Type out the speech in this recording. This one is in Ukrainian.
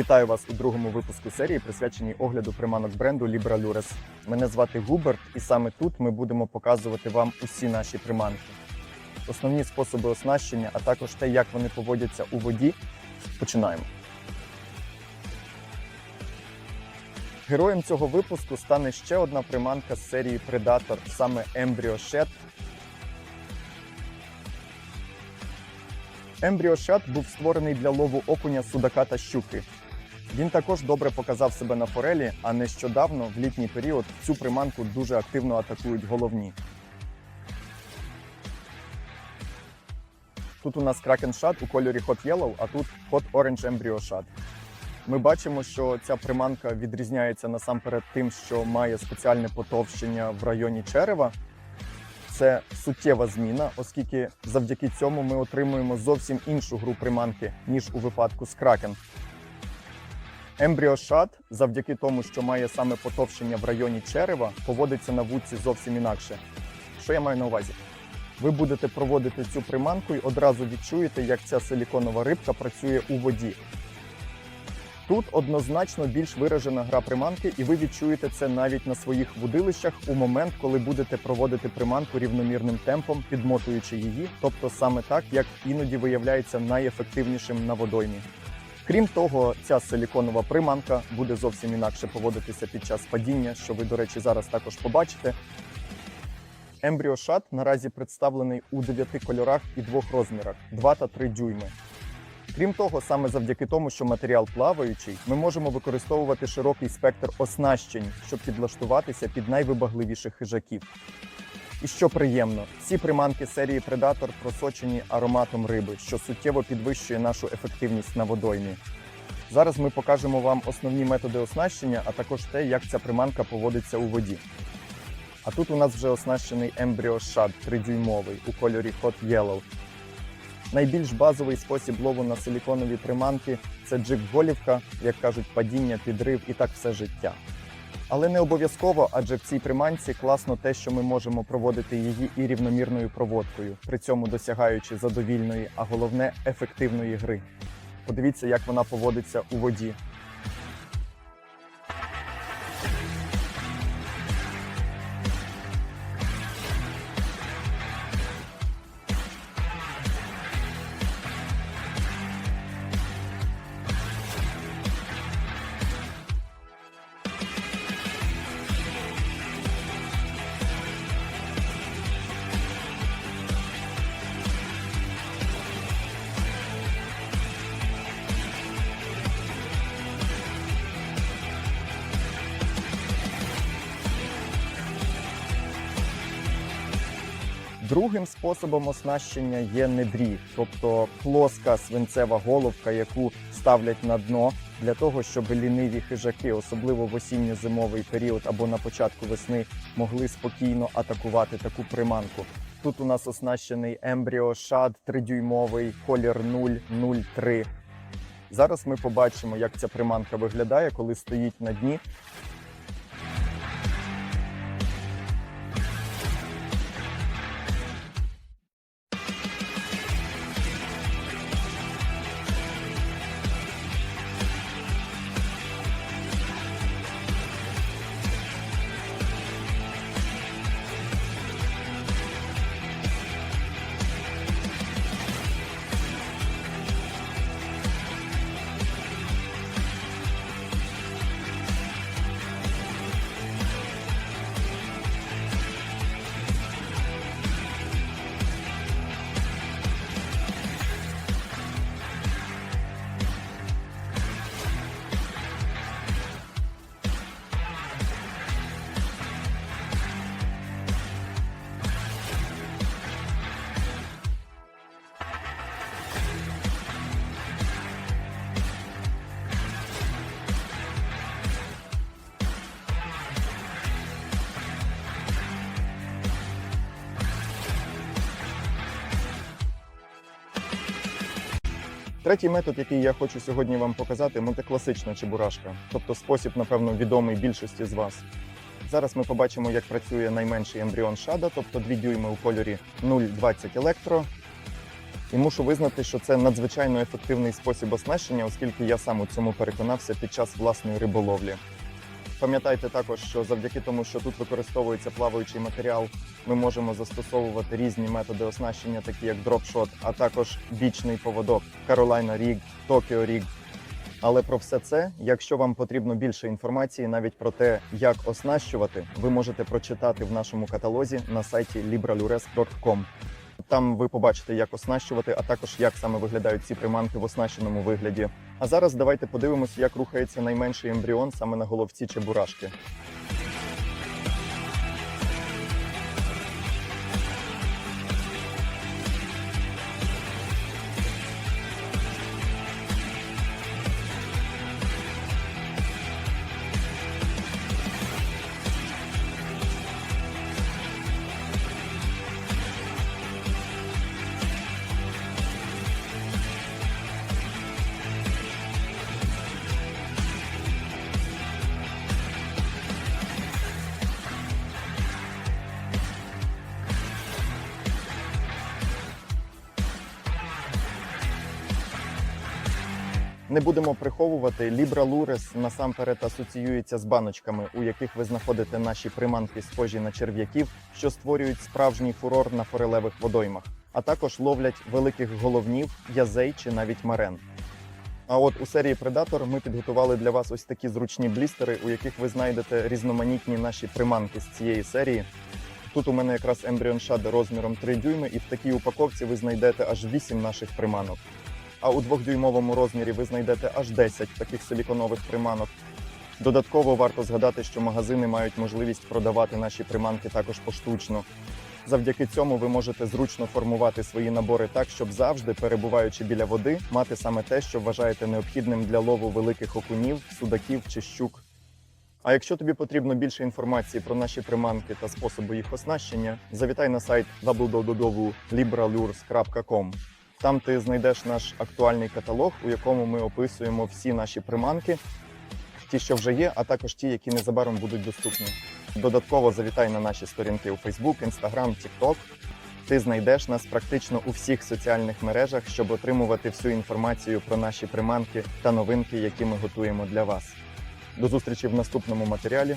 Вітаю вас у другому випуску серії, присвяченій огляду приманок бренду Libra Lures. Мене звати Губерт, і саме тут ми будемо показувати вам усі наші приманки. Основні способи оснащення, а також те, як вони поводяться у воді. Починаємо. Героєм цього випуску стане ще одна приманка з серії Predator, саме Embryo Shed. Shed був створений для лову окуня, судака та щуки. Він також добре показав себе на форелі, а нещодавно, в літній період, цю приманку дуже активно атакують головні. Тут у нас Kraken Shad у кольорі Hot Yellow, а тут Hot Orange Embryo Shad. Ми бачимо, що ця приманка відрізняється насамперед тим, що має спеціальне потовщення в районі черева. Це суттєва зміна, оскільки завдяки цьому ми отримуємо зовсім іншу гру приманки, ніж у випадку з кракен. Shad, завдяки тому, що має саме потовщення в районі черева, поводиться на вудці зовсім інакше. Що я маю на увазі? Ви будете проводити цю приманку і одразу відчуєте, як ця силіконова рибка працює у воді. Тут однозначно більш виражена гра приманки, і ви відчуєте це навіть на своїх вудилищах у момент, коли будете проводити приманку рівномірним темпом, підмотуючи її, тобто саме так, як іноді виявляється найефективнішим на водоймі. Крім того, ця силіконова приманка буде зовсім інакше поводитися під час падіння, що ви, до речі, зараз також побачите. Shad наразі представлений у дев'яти кольорах і двох розмірах 2 та 3 дюйми. Крім того, саме завдяки тому, що матеріал плаваючий, ми можемо використовувати широкий спектр оснащень, щоб підлаштуватися під найвибагливіших хижаків. І що приємно, всі приманки серії Predator просочені ароматом риби, що суттєво підвищує нашу ефективність на водоймі. Зараз ми покажемо вам основні методи оснащення, а також те, як ця приманка поводиться у воді. А тут у нас вже оснащений Embryo Shad 3-дюймовий у кольорі Hot Yellow. Найбільш базовий спосіб лову на силіконові приманки це джик-голівка, як кажуть, падіння, підрив і так все життя. Але не обов'язково, адже в цій приманці класно те, що ми можемо проводити її і рівномірною проводкою, при цьому досягаючи задовільної, а головне ефективної гри. Подивіться, як вона поводиться у воді. Другим способом оснащення є недріг, тобто плоска свинцева головка, яку ставлять на дно для того, щоб ліниві хижаки, особливо в осінньо-зимовий період або на початку весни, могли спокійно атакувати таку приманку. Тут у нас оснащений Embryo Shad 3-дюймовий, колір 003. Зараз ми побачимо, як ця приманка виглядає, коли стоїть на дні. Третій метод, який я хочу сьогодні вам показати, мотокласична чебурашка, тобто спосіб, напевно, відомий більшості з вас. Зараз ми побачимо, як працює найменший ембріон шада, тобто 2 дюйми у кольорі 0,20 електро. І мушу визнати, що це надзвичайно ефективний спосіб оснащення, оскільки я сам у цьому переконався під час власної риболовлі. Пам'ятайте також, що завдяки тому, що тут використовується плаваючий матеріал, ми можемо застосовувати різні методи оснащення, такі як дропшот, а також бічний поводок Carolina Rig, Tokyo Rig. Але про все це, якщо вам потрібно більше інформації навіть про те, як оснащувати, ви можете прочитати в нашому каталозі на сайті libralures.com. Там ви побачите, як оснащувати, а також як саме виглядають ці приманки в оснащеному вигляді. А зараз давайте подивимося, як рухається найменший ембріон саме на головці чебурашки. Не будемо приховувати, Libra Lures насамперед асоціюється з баночками, у яких ви знаходите наші приманки, схожі на черв'яків, що створюють справжній фурор на форелевих водоймах, а також ловлять великих головнів, язей чи навіть марен. А от у серії Predator ми підготували для вас ось такі зручні блістери, у яких ви знайдете різноманітні наші приманки з цієї серії. Тут у мене якраз Embryon Shad розміром 3 дюйми, і в такій упаковці ви знайдете аж 8 наших приманок. А у двохдюймовому розмірі ви знайдете аж 10 таких силіконових приманок. Додатково варто згадати, що магазини мають можливість продавати наші приманки також поштучно. Завдяки цьому ви можете зручно формувати свої набори так, щоб завжди, перебуваючи біля води, мати саме те, що вважаєте необхідним для лову великих окунів, судаків чи щук. А якщо тобі потрібно більше інформації про наші приманки та способи їх оснащення, завітай на сайт www.libralures.com. Там ти знайдеш наш актуальний каталог, у якому ми описуємо всі наші приманки, ті, що вже є, а також ті, які незабаром будуть доступні. Додатково завітай на наші сторінки у Facebook, Instagram, TikTok. Ти знайдеш нас практично у всіх соціальних мережах, щоб отримувати всю інформацію про наші приманки та новинки, які ми готуємо для вас. До зустрічі в наступному матеріалі.